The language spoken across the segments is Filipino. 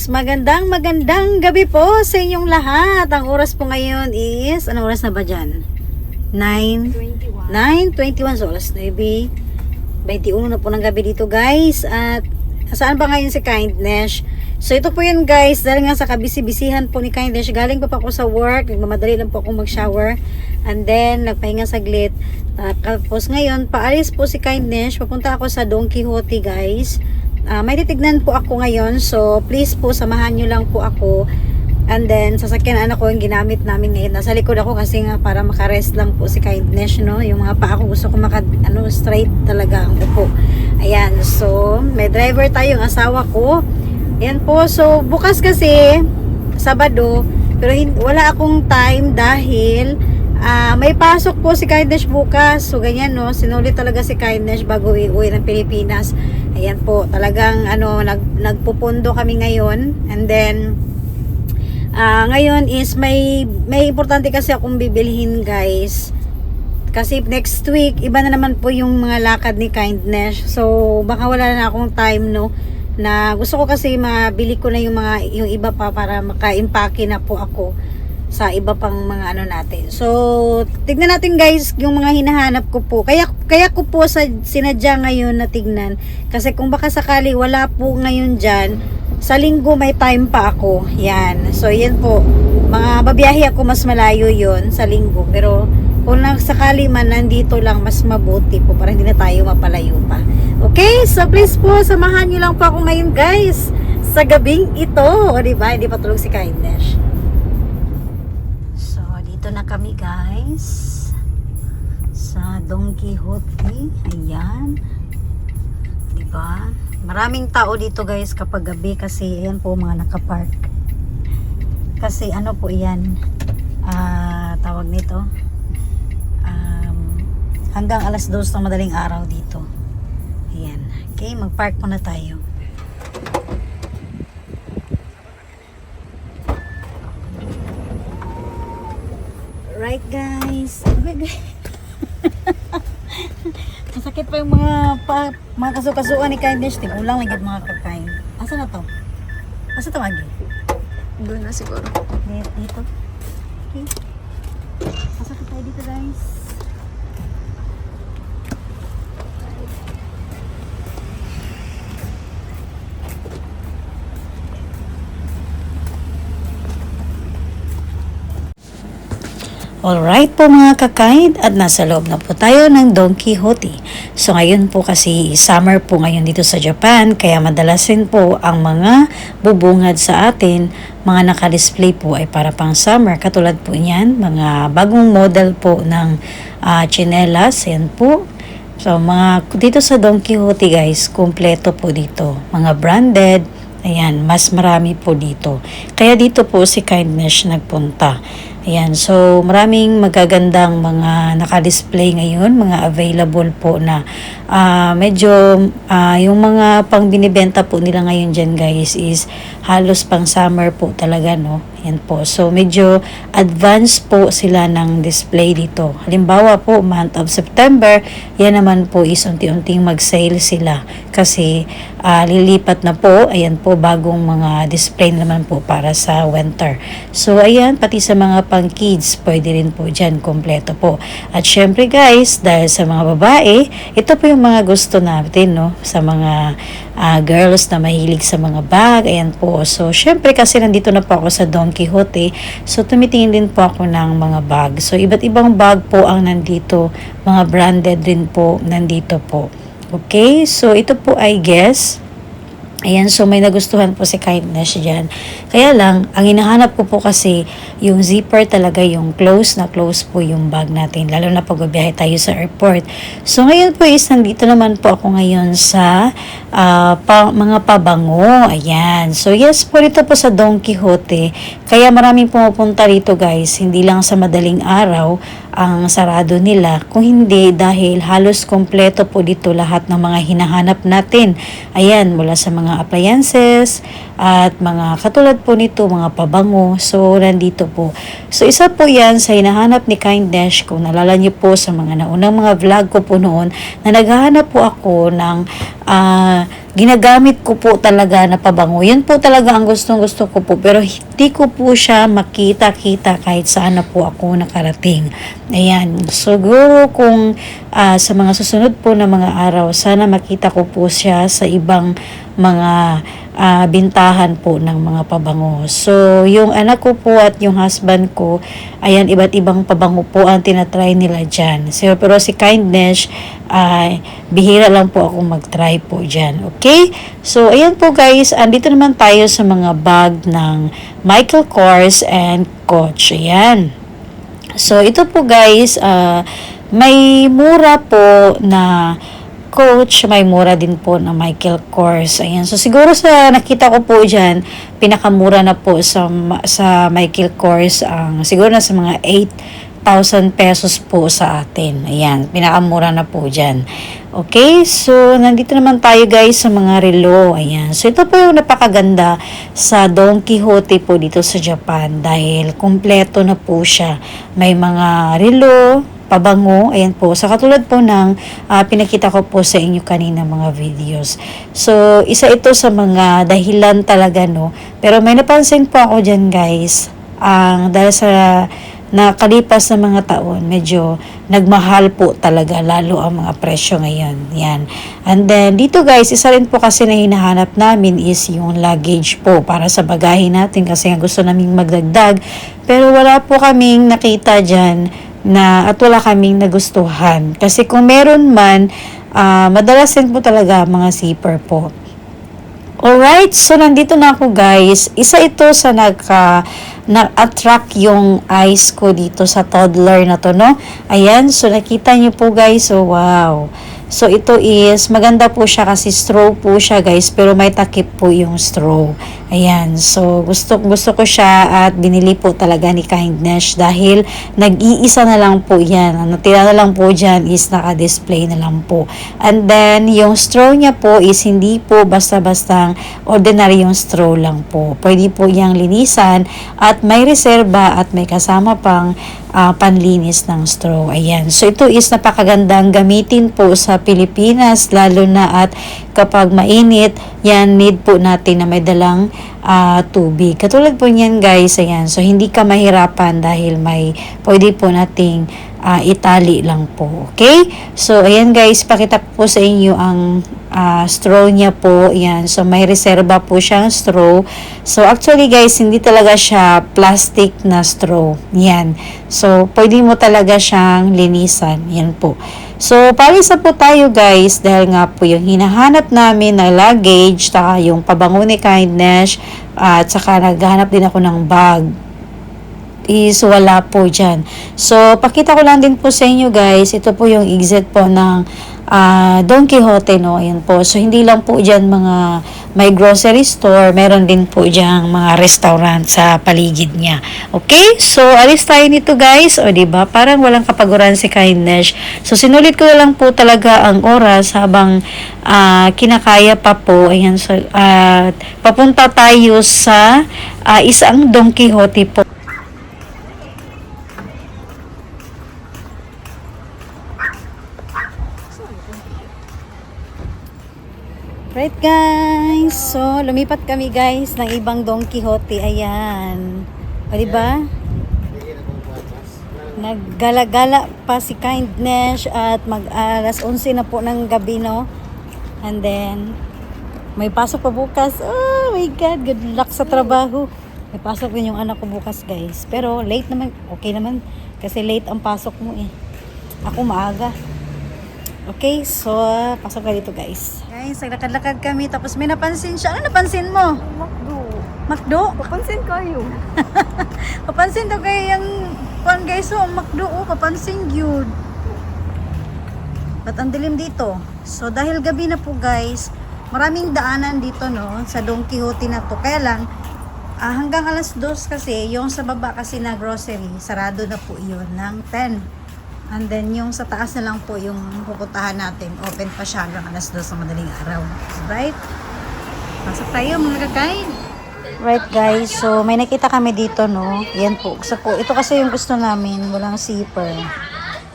Guys! Magandang magandang gabi po sa inyong lahat. Ang oras po ngayon is, anong oras na ba dyan? 9? 9.21 so oras 9 21 na po ng gabi dito guys. At saan ba ngayon si Kindness? So ito po yun guys. Dahil nga sa kabisi-bisihan po ni Kindness galing pa pa ako sa work. Nagmamadali lang po ako mag shower and then nagpahinga saglit. Tapos ngayon paalis po si Kindness. Papunta ako sa Don Quixote guys Ah, may titignan po ako ngayon so please po samahan nyo lang po ako And then, sasakyan anak ko yung ginamit namin ngayon. Nasa likod ako kasi nga para makarest lang po si kindness, no? Yung mga paa ko gusto ko maka, ano, straight talaga ang upo. Ayan, so, may driver tayo, yung asawa ko. Ayan po, so, bukas kasi, Sabado, pero wala akong time dahil ah, may pasok po si Kindness bukas. So, ganyan, no? Sinulit talaga si Kindness bago iuwi ng Pilipinas. Ayan po, talagang, ano, nag, nagpupundo kami ngayon. And then, Ah, ngayon is may may importante kasi akong bibilhin, guys. Kasi next week iba na naman po yung mga lakad ni Kindness. So baka wala na akong time no na gusto ko kasi mabili ko na yung mga yung iba pa para maka-impake na po ako sa iba pang mga ano natin. So, tignan natin guys yung mga hinahanap ko po. Kaya kaya ko po sa sinadya ngayon na tignan kasi kung baka sakali wala po ngayon diyan, sa linggo may time pa ako. Yan. So, yan po. Mga babiyahe ako mas malayo yon sa linggo. Pero, kung nagsakali man nandito lang, mas mabuti po para hindi na tayo mapalayo pa. Okay? So, please po, samahan nyo lang po ako ngayon, guys. Sa gabing ito. O, diba? Hindi pa tulog si Kindness. Na kami, guys. Sa Don Quixote. Ayan. Diba? Maraming tao dito guys kapag gabi kasi ayan po mga nakapark. Kasi ano po yan, ah tawag nito, um, hanggang alas 2 ng madaling araw dito. Ayan. Okay, mag-park muna tayo. Right guys. Masakit pa yung mga pa, mga kasukasuan ni Kindness. Tigulang lang yung mga kakain. Asa na to? Asa to agi? Doon na siguro. Dito. Okay. Pasok tayo dito guys. Alright po mga kakaid at nasa loob na po tayo ng Don Quixote. So ngayon po kasi summer po ngayon dito sa Japan kaya madalasin po ang mga bubungad sa atin mga naka-display po ay para pang summer. Katulad po niyan, mga bagong model po ng ah, chinelas. Yan po. So mga dito sa Don Quixote guys, kumpleto po dito. Mga branded, Ayan, mas marami po dito. Kaya dito po si Kindness nagpunta. Ayan, so maraming magagandang mga naka-display ngayon, mga available po na ah, medyo ah, yung mga pang binibenta po nila ngayon dyan guys is halos pang summer po talaga no. Ayan po. So medyo advanced po sila ng display dito. Halimbawa po, month of September, yan naman po is unti-unting mag-sale sila kasi ah, lilipat na po, ayan po, bagong mga display naman po para sa winter. So ayan, pati sa mga pang kids, pwede rin po dyan, kompleto po. At syempre guys, dahil sa mga babae, ito po yung mga gusto natin, no? Sa mga ah, girls na mahilig sa mga bag, ayan po. So syempre kasi nandito na po ako sa Don Quixote, so tumitingin din po ako ng mga bag. So iba't ibang bag po ang nandito, mga branded din po nandito po. Okay, so ito po I guess, Ayan, so may nagustuhan po si Kindness dyan. Kaya lang, ang hinahanap ko po kasi, yung zipper talaga yung close na close po yung bag natin. Lalo na pag tayo sa airport. So ngayon po is, nandito naman po ako ngayon sa ah, pa, mga pabango. Ayan. So yes po dito po sa Don Quixote. Kaya maraming pumupunta rito guys. Hindi lang sa madaling araw ang sarado nila. Kung hindi, dahil halos kompleto po dito lahat ng mga hinahanap natin. Ayan, mula sa mga mga appliances at mga katulad po nito, mga pabango. So, nandito po. So, isa po yan sa hinahanap ni Kindness. Kung nalala niyo po sa mga naunang mga vlog ko po noon, na naghahanap po ako ng ah, ginagamit ko po talaga na pabango. Yun po talaga ang gustong gusto ko po. Pero hindi ko po siya makita-kita kahit saan na po ako nakarating. Ayan. Siguro kung ah, sa mga susunod po na mga araw, sana makita ko po siya sa ibang mga ah, bintahan po ng mga pabango. So, yung anak ko po at yung husband ko, ayan, iba't ibang pabango po ang tinatry nila dyan. So, pero si Kindness, ay bihira lang po ako mag-try po dyan. Okay? So, ayan po guys, andito naman tayo sa mga bag ng Michael Kors and Coach. Ayan. So, ito po guys, ah, may mura po na coach, may mura din po na Michael Kors. Ayan. So, siguro sa nakita ko po dyan, pinakamura na po sa, sa Michael Kors, ang siguro na sa mga 8,000 pesos po sa atin. Ayan. Pinakamura na po dyan. Okay, so nandito naman tayo guys sa mga relo. Ayan. So ito po yung napakaganda sa Don Quixote po dito sa Japan dahil kumpleto na po siya. May mga relo, pabango, ayan po. Sa katulad po ng ah, pinakita ko po sa inyo kanina mga videos. So, isa ito sa mga dahilan talaga, no? Pero may napansin po ako dyan, guys. Ang dahil sa nakalipas na mga taon, medyo nagmahal po talaga lalo ang mga presyo ngayon. Yan. And then, dito guys, isa rin po kasi na hinahanap namin is yung luggage po para sa bagahe natin kasi gusto naming magdagdag. Pero wala po kaming nakita dyan na at wala kaming nagustuhan. Kasi kung meron man, ah, madalas din po talaga mga zipper po. Alright, so nandito na ako guys. Isa ito sa nagka na-attract yung eyes ko dito sa toddler na to, no? Ayan, so nakita niyo po guys, so wow. So ito is, maganda po siya kasi straw po siya guys, pero may takip po yung straw. Ayan, so gusto, gusto ko siya at binili po talaga ni Kindness dahil nag-iisa na lang po yan. Ang natira na lang po dyan is naka-display na lang po. And then, yung straw niya po is hindi po basta-bastang ordinary yung straw lang po. Pwede po yang linisan at may reserba at may kasama pang ah, panlinis ng straw. Ayan. So, ito is napakagandang gamitin po sa Pilipinas, lalo na at kapag mainit, yan need po natin na may dalang ah, tubig. Katulad po niyan guys, ayan. So, hindi ka mahirapan dahil may pwede po nating ah, itali lang po. Okay? So, ayan guys, pakita po sa inyo ang ah, straw niya po. Ayan. So, may reserba po siyang straw. So, actually guys, hindi talaga siya plastic na straw. Yan. So, pwede mo talaga siyang linisan. Yan po. So, palisa po tayo guys dahil nga po yung hinahanap namin na luggage, taka yung pabango ni kindness, at saka naghahanap din ako ng bag is wala po dyan. So, pakita ko lang din po sa inyo guys, ito po yung exit po ng ah, Don Quixote, no? Ayan po. So, hindi lang po dyan mga may grocery store, meron din po dyan mga restaurant sa paligid niya. Okay? So, alis tayo nito guys. O, ba Parang walang kapaguran si Kindness. So, sinulit ko lang po talaga ang oras habang ah, kinakaya pa po. Ayan, so, ah, papunta tayo sa ah, isang Don Quixote po. Right guys, so lumipat kami guys ng ibang Don Quixote, ayan. O diba? Naggala-gala pa si Kindness at mag alas 11 na po ng gabi no. And then may pasok pa bukas. Oh my god, good luck sa trabaho. May pasok din yung anak ko bukas guys. Pero late naman, okay naman kasi late ang pasok mo eh. Ako maaga. Okay, so pasok ka dito guys. Guys, naglakad-lakad kami tapos may napansin siya. Ano napansin mo? Makdo. Makdo? Papansin kayo. Papansin daw kayo yung kuan guys, oh, makdo oh, papansin yun. Ba't ang dilim dito? So dahil gabi na po guys, maraming daanan dito no, sa Don Quixote na to. Kaya lang, ah, hanggang alas 2 kasi, yung sa baba kasi na grocery, sarado na po yun ng 10. And then yung sa taas na lang po yung pupuntahan natin, open pa siya hanggang alas 2 sa madaling araw. Right? Pasok tayo mga kakain. Right guys, so may nakita kami dito no. Yan po. Sa po. Ito kasi yung gusto namin, walang zipper.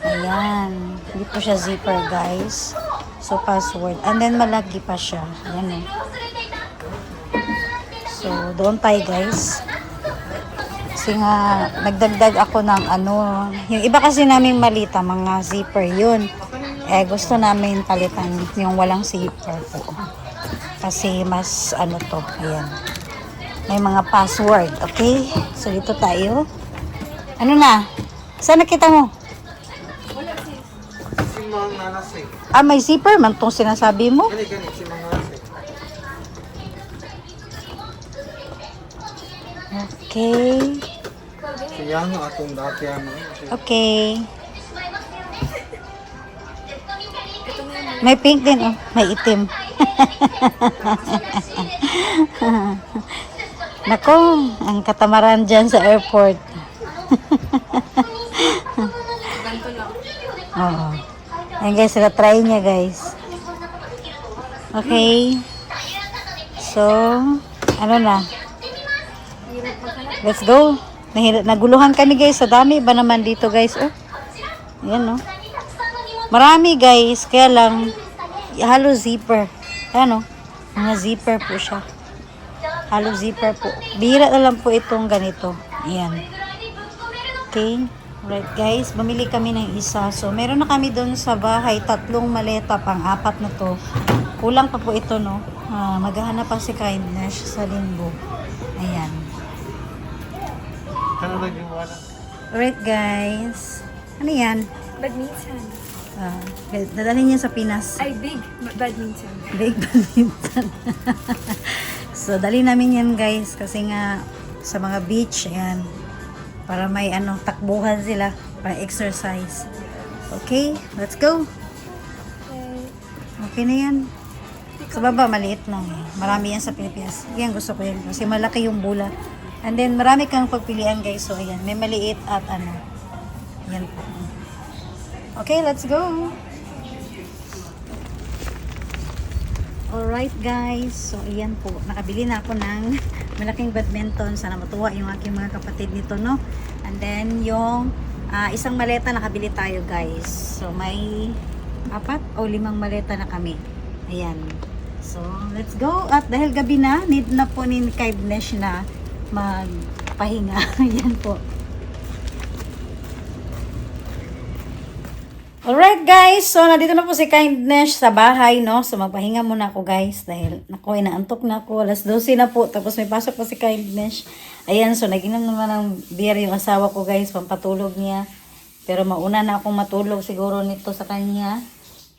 Ayan. Hindi po siya zipper guys. So password. And then malagi pa siya. Ayan eh. So doon tayo guys. Kasi nga, nagdagdag ako ng ano, yung iba kasi namin malita, mga zipper yun. Eh, gusto namin palitan yung walang zipper po. Kasi mas ano to, ayan. May mga password, okay? So, dito tayo. Ano na? Saan nakita mo? Si Mang Nanasay. Ah, may zipper man tong sinasabi mo. Gani, gani, si Mang. Okay. Siya nga atong dati ano. Okay. May pink din, oh. May itim. Nako, ang katamaran dyan sa airport. Oo. Ayan guys, sila try niya guys. Okay. So, ano na? Let's go. Naguluhan kami guys. Sa dami ba naman dito guys? Oh. Ayan oh. Marami guys. Kaya lang, halo zipper. Ayan oh. Mga zipper po siya. Halo zipper po. Bira na lang po itong ganito. Ayan. Okay. Right guys, bumili kami ng isa. So, meron na kami doon sa bahay, tatlong maleta, pang apat na to. Kulang pa po ito, no? Ah, maghahanap pa si Kindness sa linggo. Alright guys. Ano yan? Badminton. Ah, dadalhin niya sa Pinas. Ay, big. Badminton. Big badminton. so, dali namin yan guys. Kasi nga, sa mga beach, ayan. Para may ano, takbuhan sila. Para exercise. Okay, let's go. Okay. Okay na yan. Sa baba, maliit lang eh. Marami yan sa Pilipinas. Yan, gusto ko yan. Kasi malaki yung bula. And then, marami kang pagpilian guys. So, ayan. May maliit at ano. Yan po. Okay, let's go. Alright guys, so ayan po, nakabili na ako ng malaking badminton. Sana matuwa yung aking mga kapatid nito, no? And then yung ah, isang maleta nakabili tayo guys. So may apat o limang maleta na kami. Ayan. So let's go. At dahil gabi na, need na po ni Kindness na magpahinga. ayan po. Alright guys, so nandito na po si Kindness sa bahay, no? So magpahinga muna ako guys dahil naku, inaantok na ako. Alas 12 na po, tapos may pasok pa si Kindness. Ayan, so naginom naman ng beer yung asawa ko guys, pampatulog niya. Pero mauna na akong matulog siguro nito sa kanya.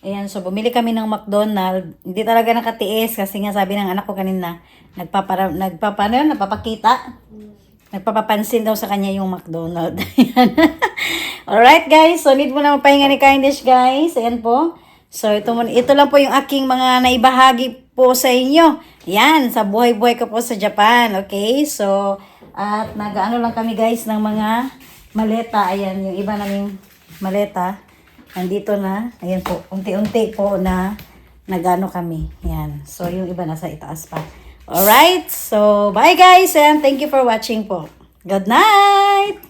Ayan, so bumili kami ng McDonald. Hindi talaga nakatiis kasi nga sabi ng anak ko kanina, nagpapara, nagpapano yun, nagpapakita. Nagpapapansin daw sa kanya yung McDonald. Ayan. Alright guys, so need mo na mapahinga ni Kindness guys. Ayan po. So ito, ito lang po yung aking mga naibahagi po sa inyo. Yan, sa buhay-buhay ko po sa Japan. Okay, so at nag-ano lang kami guys ng mga maleta. Ayan, yung iba naming maleta. Nandito na. Ayan po, unti-unti po na nagano kami. Yan. So yung iba nasa itaas pa. Alright, so bye guys and thank you for watching po. Good night!